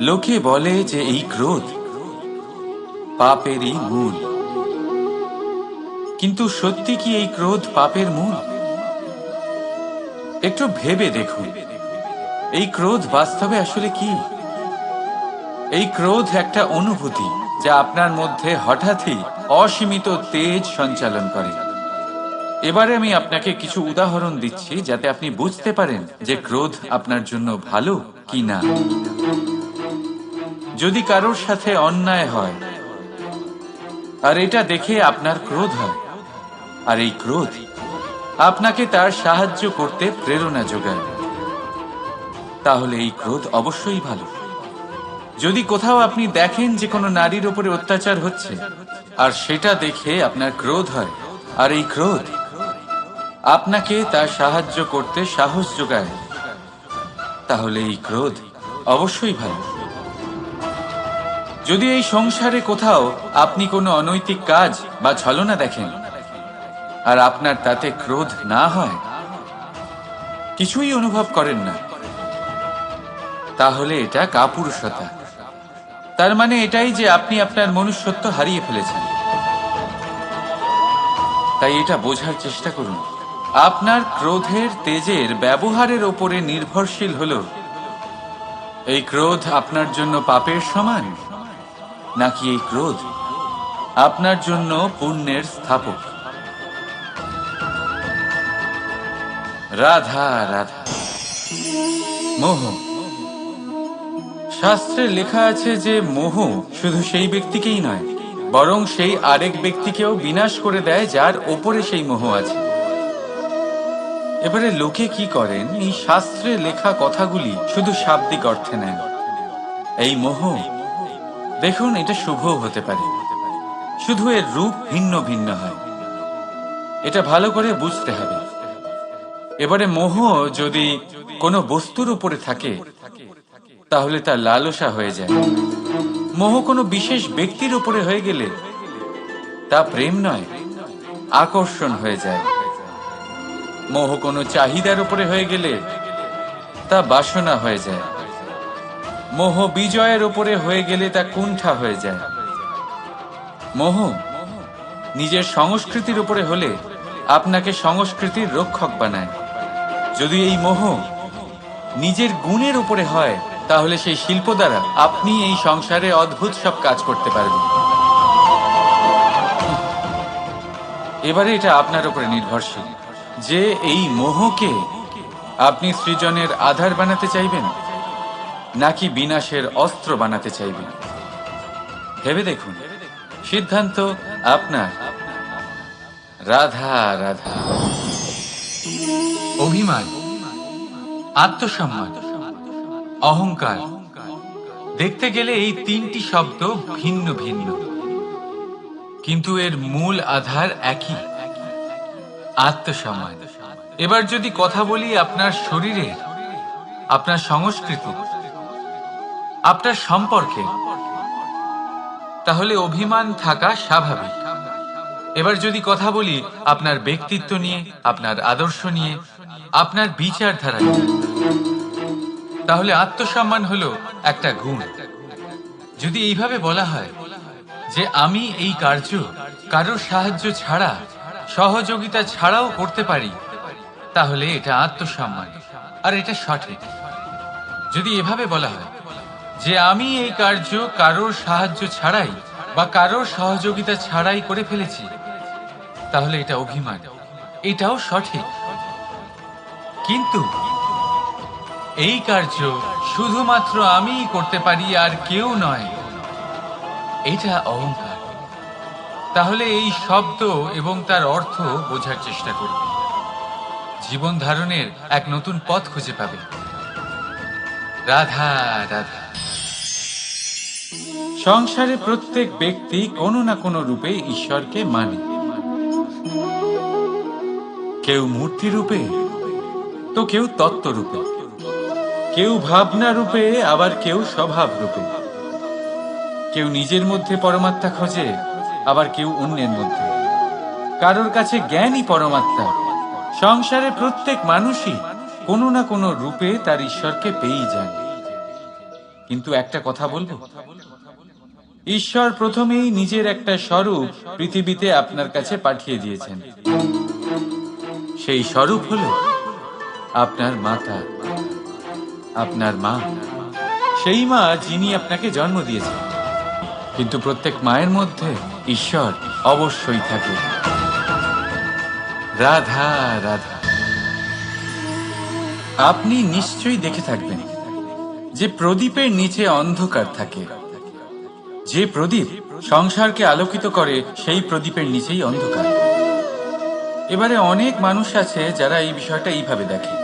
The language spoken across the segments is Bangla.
লোকে বলে যে এই ক্রোধ পাপেরই মূল। কিন্তু সত্যি কি এই ক্রোধ পাপের মূল? একটু ভেবে দেখুন। এই ক্রোধ বাস্তবে আসলে কি? এই ক্রোধ একটা অনুভূতি যা আপনার মধ্যে হঠাৎই অসীমিত তেজ সঞ্চালন করে। এবারে আমি আপনাকে কিছু উদাহরণ দিচ্ছি যাতে আপনি বুঝতে পারেন যে ক্রোধ আপনার জন্য ভালো কি না। যদি কারোর সাথে অন্যায় হয়, আর এটা দেখে আপনার ক্রোধ হয়, আর এই ক্রোধ আপনাকে তার সাহায্য করতে প্রেরণা যোগায়। তাহলে এই ক্রোধ অবশ্যই ভালো। যদি কোথাও আপনি দেখেন যে কোনো নারীর উপরে অত্যাচার হচ্ছে, আর সেটা দেখে আপনার ক্রোধ হয়, আর এই ক্রোধ আপনাকে তার সাহায্য করতে সাহস যোগায়, তাহলে এই ক্রোধ অবশ্যই ভালো। যদি এই সংসারে কোথাও আপনি কোনো অনৈতিক কাজ বা ছলনা দেখেন, আর আপনার তাতে ক্রোধ না হয়, কিছুই অনুভব করেন না, তাহলে এটা কাপুরুষতা। তার মানে এটাই যে আপনি আপনার মনুষ্যত্ব হারিয়ে ফেলেছেন। তাই এটা বোঝার চেষ্টা করুন। আপনার ক্রোধের তেজের ব্যবহারের ওপরে নির্ভরশীল হল। এই ক্রোধ আপনার জন্য পাপের সমান। নাকি এই ক্রোধ? আপনার জন্য পুণ্যের স্থাপক। রাধা রাধা। মোহ। শাস্ত্রে লেখা আছে যে মোহ শুধু সেই ব্যক্তিকেই নয়, বরং সেই আরেক ব্যক্তিকেও বিনাশ করে দেয় যার ওপরে সেই মোহ আছে। এবারে লোকে কি করেন? এই শাস্ত্রে লেখা কথাগুলি শুধু শাব্দিক অর্থে নেন। এই মোহ দেখুন, এটা শুভ হতে পারে। শুধু এর রূপ ভিন্ন ভিন্ন হয়। এটা ভালো করে বুঝতে হবে। এবারে মোহ যদি কোনো বস্তুর উপরে থাকে, তাহলে তা লালসা হয়ে যায়। মোহ কোনো বিশেষ ব্যক্তির উপরে হয়ে গেলে তা প্রেম নয়, আকর্ষণ হয়ে যায়। মোহ কোনো চাহিদার উপরে হয়ে গেলে তা বাসনা হয়ে যায়। মোহ বিজয়ের উপরে হয়ে গেলে তা কুণ্ঠা হয়ে যায়। মোহ, নিজের সংস্কৃতির উপরে হলে আপনাকে সংস্কৃতির রক্ষক বানায়। যদি এই মোহ নিজের গুণের উপরে হয়, তাহলে সেই শিল্প দ্বারা আপনি এই সংসারে অদ্ভুত সব কাজ করতে পারবেন। এবারে এটা আপনার উপরে নির্ভরশীল। যে এই মোহকে আপনি সৃজনের আধার বানাতে চাইবেন নাকি বিনাশের অস্ত্র বানাতে চাইবেন ভেবে দেখুন। সিদ্ধান্ত আপনার। রাধা রাধা। অভিমান, আত্মসম্মান, অহংকার। দেখতে গেলে এই তিনটি শব্দ ভিন্ন ভিন্ন। কিন্তু এর মূল আধার একই। আত্মসম্মান। এবার যদি কথা বলি আপনার শরীরে আপনার সংস্কৃতি আপনার সম্পর্কে। তাহলে অভিমান থাকা স্বাভাবিক। এবার যদি কথা বলি আপনার ব্যক্তিত্ব নিয়ে, আপনার আদর্শ নিয়ে, আপনার বিচারধারা নিয়ে। তাহলে আত্মসম্মান হলো একটা গুণ। যদি এইভাবে বলা হয় যে আমি এই কার্য কারোর সাহায্য ছাড়া, সহযোগিতা ছাড়াও করতে পারি, তাহলে এটা আত্মসম্মান। আর এটা সঠিক। যদি এভাবে বলা হয় যে আমি এই কার্য কারোর সাহায্য ছাড়াই বা কারোর সহযোগিতা ছাড়াই করে ফেলেছি, তাহলে এটা অভিমান। এটাও সঠিক। কিন্তু এই কার্য শুধুমাত্র আমিই করতে পারি আর কেউ নয়, এটা অহংকার। তাহলে এই শব্দ এবং তার অর্থ বোঝার চেষ্টা করবে জীবন ধারণের এক নতুন পথ খুঁজে পাবে। রাধা রাধা। সংসারে প্রত্যেক ব্যক্তি কোনো না কোনো রূপে ঈশ্বরকে মানে। কেউ মূর্তি রূপে, তো কেউ তত্ত্ব রূপে। কেউ ভাবনা রূপে, আবার কেউ স্বভাব রূপে। কেউ নিজের মধ্যে পরমাত্মা খোঁজে, আবার কেউ অন্যের মধ্যে। কারোর কাছে জ্ঞানই পরমাত্মা। সংসারে প্রত্যেক মানুষই কোনো না কোনো রূপে তার ঈশ্বরকে পেয়েই যায়। কিন্তু একটা কথা বলব? ঈশ্বর প্রথমেই নিজের একটা স্বরূপ পৃথিবীতে আপনার কাছে পাঠিয়ে দিয়েছেন। সেই স্বরূপ হলো আপনার মাতা, আপনার মা। সেই মা যিনি আপনাকে জন্ম দিয়েছেন। কিন্তু প্রত্যেক মায়ের মধ্যে ঈশ্বর অবশ্যই থাকে। রাধা রাধা। আপনি নিশ্চয়ই দেখে থাকবেন যে প্রদীপের নিচে অন্ধকার থাকে। যে প্রদীপ সংসারকে আলোকিত করে, সেই প্রদীপের নিচেই অন্ধকার। এবারে অনেক মানুষ আছে যারা এই বিষয়টা এইভাবে দেখে।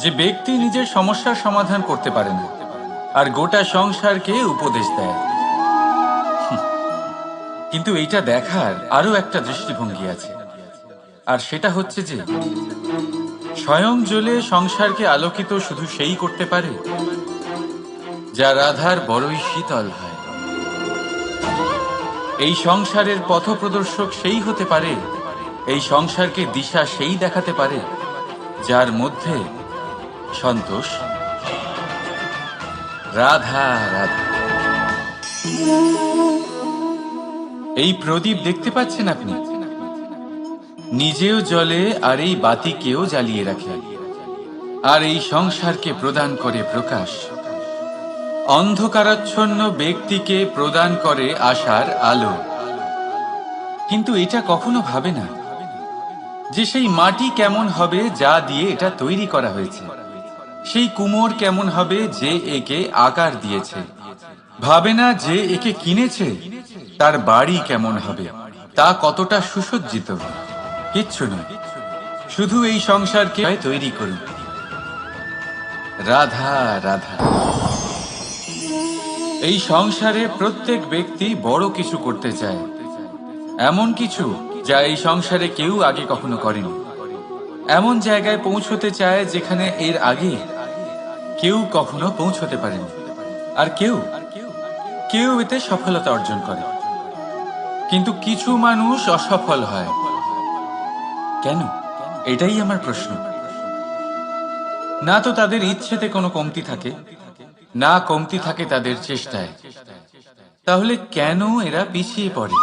যে ব্যক্তি নিজের সমস্যার সমাধান করতে পারে না, আর গোটা সংসারকে উপদেশ দেয়। কিন্তু এইটা দেখার আরও একটা দৃষ্টিভঙ্গি আছে। আর সেটা হচ্ছে যে, স্বয়ং জ্বলে সংসারকে আলোকিত শুধু সেই করতে পারে যা রাধার বড়ই শীতল হয়। এই সংসারের পথপ্রদর্শক সেই হতে পারে, এই সংসারকে দিশা সেই দেখাতে পারে, যার মধ্যে সন্তোষ, রাধা রাধা। এই প্রদীপ দেখতে পাচ্ছেন আপনি? নিজেও জলে আর এই বাতিকেও জ্বালিয়ে রাখে। আর এই সংসারকে প্রদান করে প্রকাশ। অন্ধকারাচ্ছন্ন ব্যক্তিকে প্রদান করে আশার আলো। কিন্তু এটা কখনো ভাবে না যে সেই মাটি কেমন হবে যা দিয়ে এটা তৈরি করা হয়েছে। সেই কুমোর কেমন হবে যে একে আকার দিয়েছে। ভাবে না যে একে কিনেছে, তার বাড়ি কেমন হবে, তা কতটা সুসজ্জিত। কিচ্ছু নয় শুধু এই সংসারকে তৈরি করুন। রাধা রাধা। এই সংসারে প্রত্যেক ব্যক্তি বড় কিছু করতে চায়। এমন কিছু যা এই সংসারে কেউ আগে কখনো করেনি। এমন জায়গায় পৌঁছতে চায় যেখানে এর আগে কেউ কখনো পৌঁছতে পারেনি। আর কেউ কেউ এতে সফলতা অর্জন করে। কিন্তু কিছু মানুষ অসফল হয়। কেন? এটাই আমার প্রশ্ন। না তো তাদের ইচ্ছেতে কোনো কমতি থাকে। না কমতি থাকে তাদের চেষ্টায়। তাহলে কেন এরা পিছিয়ে পড়ে?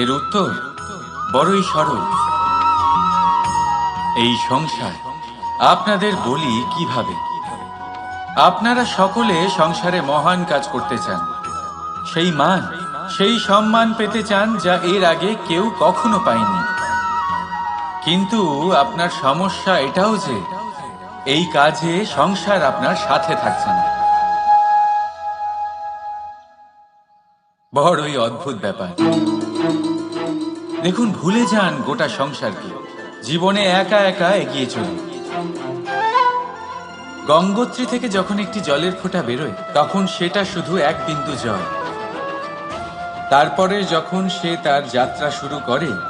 এর উত্তর বড়ই সরল। এই সংসার, আপনাদের বলি কীভাবে? আপনারা সকলে সংসারে মহান কাজ করতে চান। সেই মান, সেই সম্মান পেতে চান যা এর আগে কেউ কখনো পায়নি। কিন্তু আপনার সমস্যা এটাও যে এই কাজে সংসার আপনার সাথে থাকছে না। বড়ই অদ্ভুত ব্যাপার। দেখুন, ভুলে যান গোটা সংসারকে। জীবনে একা একা এগিয়ে চলুন। গঙ্গোত্রী থেকে যখন একটি জলের ফোঁটা বেরোয়, তখন সেটা শুধু এক বিন্দু জল। তারপরে যখন সে তার যাত্রা শুরু করে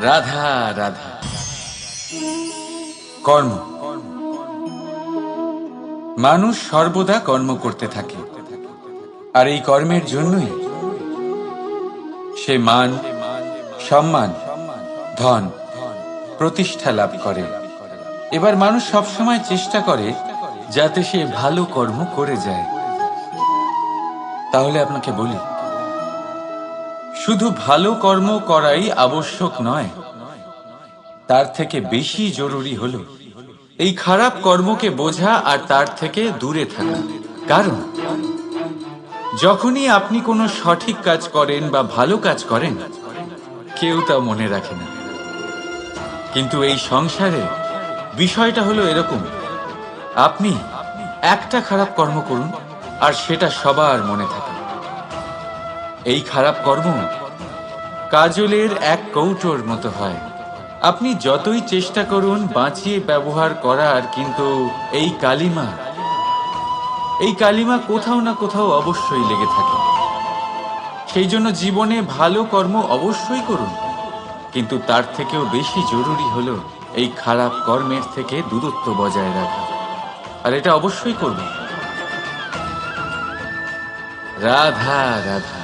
রাধা রাধা। কর্ম। মানুষ সর্বদা কর্ম করতে থাকে। আর এই কর্মের জন্যই সে মান, সম্মান, ধন প্রতিষ্ঠা লাভ করে। এবার মানুষ সবসময় চেষ্টা করে যাতে সে ভালো কর্ম করে যায়। তাহলে আপনাকে বলি শুধু ভালো কর্ম করাই আবশ্যক নয়, তার থেকে বেশি জরুরি হলো এই খারাপ কর্মকে বোঝা আর তার থেকে দূরে থাকা। কারণ, যখনই আপনি কোনো সঠিক কাজ করেন বা ভালো কাজ করেন, কেউ তা মনে রাখে না। কিন্তু এই সংসারে বিষয়টা হলো এরকম, আপনি একটা খারাপ কর্ম করুন আর সেটা সবার মনে থাকে। এই খারাপ কর্ম কাজলের এক কৌটোর মতো হয়। আপনি যতই চেষ্টা করুন বাঁচিয়ে ব্যবহার করার, কিন্তু এই কালিমা এই কালিমা কোথাও না কোথাও অবশ্যই লেগে থাকে। সেই জন্য জীবনে ভালো কর্ম অবশ্যই করুন, কিন্তু তার থেকেও বেশি জরুরি হলো এই খারাপ কর্মের থেকে দূরত্ব বজায় রাখা। আর এটা অবশ্যই করবেন রাধা রাধা।